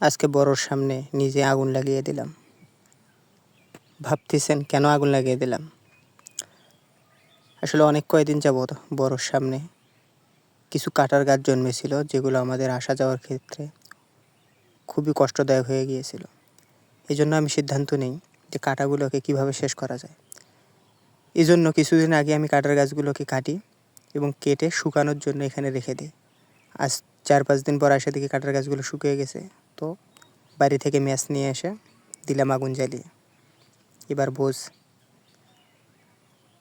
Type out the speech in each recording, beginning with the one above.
আজকে বড়োর সামনে নিজে আগুন লাগিয়ে দিলাম। ভাবতেছেন, কেন আগুন লাগিয়ে দিলাম? আসলে অনেক কয়দিন যাবৎ বড়োর সামনে কিছু কাটার গাছ জন্মেছিল, যেগুলো আমাদের আসা যাওয়ার ক্ষেত্রে খুবই কষ্টদায়ক হয়ে গিয়েছিল। এই জন্য আমি সিদ্ধান্ত নেই যে কাটাগুলোকে কীভাবে শেষ করা যায়। এই জন্য কিছুদিন আগে আমি কাটার গাছগুলোকে কাটি এবং কেটে শুকানোর জন্য এখানে রেখে দিই। আজ চার পাঁচ দিন পর আসে দেখি কাটার গাছগুলো শুকিয়ে গেছে। তো বাড়ি থেকে ম্যাচ নিয়ে এসে দিলাম আগুন জ্বালিয়ে। এবার বোঝ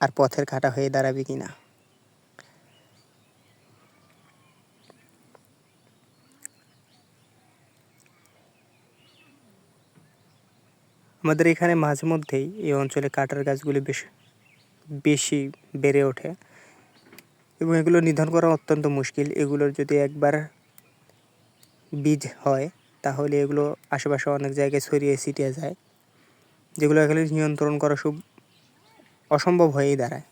আর পথের কাটা হয়ে দাঁড়াবি কি না। আমাদের এখানে মাঝে মধ্যেই এই অঞ্চলে কাটার গাছগুলি বেশ, বেশি বেড়ে ওঠে এবং এগুলো নিধন করা অত্যন্ত মুশকিল। এগুলোর যদি একবার বীজ হয় তাহলে এগুলো আশেপাশে অনেক জায়গায় ছড়িয়ে ছিটিয়ে যায়। যেগুলো এখানে নিয়ন্ত্রণ করা খুব অসম্ভব হয়েই দাঁড়ায়।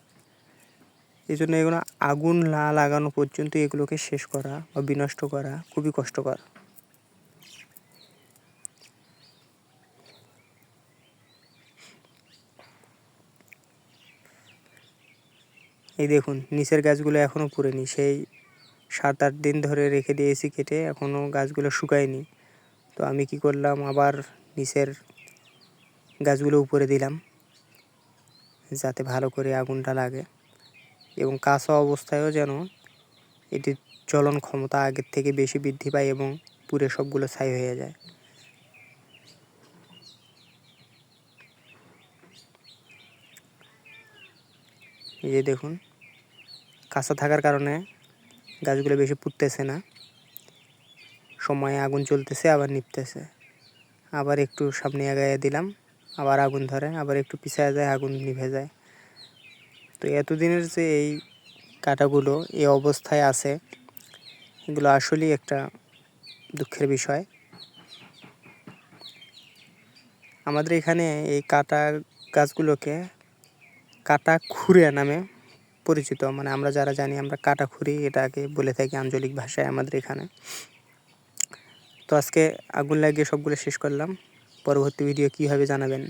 এই জন্য এগুলো আগুন না লাগানো পর্যন্ত এগুলোকে শেষ করা বা বিনষ্ট করা খুবই কষ্টকর। এই দেখুন, নিচের গাছগুলো এখনও পুড়েনি। সেই সাত আট দিন ধরে রেখে দিয়েছি কেটে এখনও গাছগুলো শুকায়নি। তো আমি কি করলাম? আবার নিচের গাছগুলো উপরে দিলাম, যাতে ভালো করে আগুনটা লাগে এবং কাঁচা অবস্থায়ও যেন এটির জ্বলন ক্ষমতা আগের থেকে বেশি বৃদ্ধি পায় এবং পুরে সবগুলো ছাই হয়ে যায়। এই যে দেখুন, কাঁচা থাকার কারণে গাছগুলো বেশি পুড়তেছে না। সময়ে আগুন চলতেছে আবার নিপতেছে। আবার একটু সামনে আগাইয়ে দিলাম, আবার আগুন ধরে, আবার একটু পিছায় যায়, আগুন নিভে যায়। তো এতদিনের যে এই কাটাগুলো, এই অবস্থায় আছে, এগুলো আসলেই একটা দুঃখের বিষয়। আমাদের এখানে এই কাটা গাছগুলোকে কাটা খুঁড়ে নামে পরিচিত মানে আমরা যারা জানি আমরা কাটা খুঁড়ি, এটাকে বলে থাকি আঞ্চলিক ভাষায় আমাদের এখানে। তো আজকে আগুন লাগিয়ে সবগুলো শেষ করলাম। পরবর্তী ভিডিও কী হবে জানাবেন?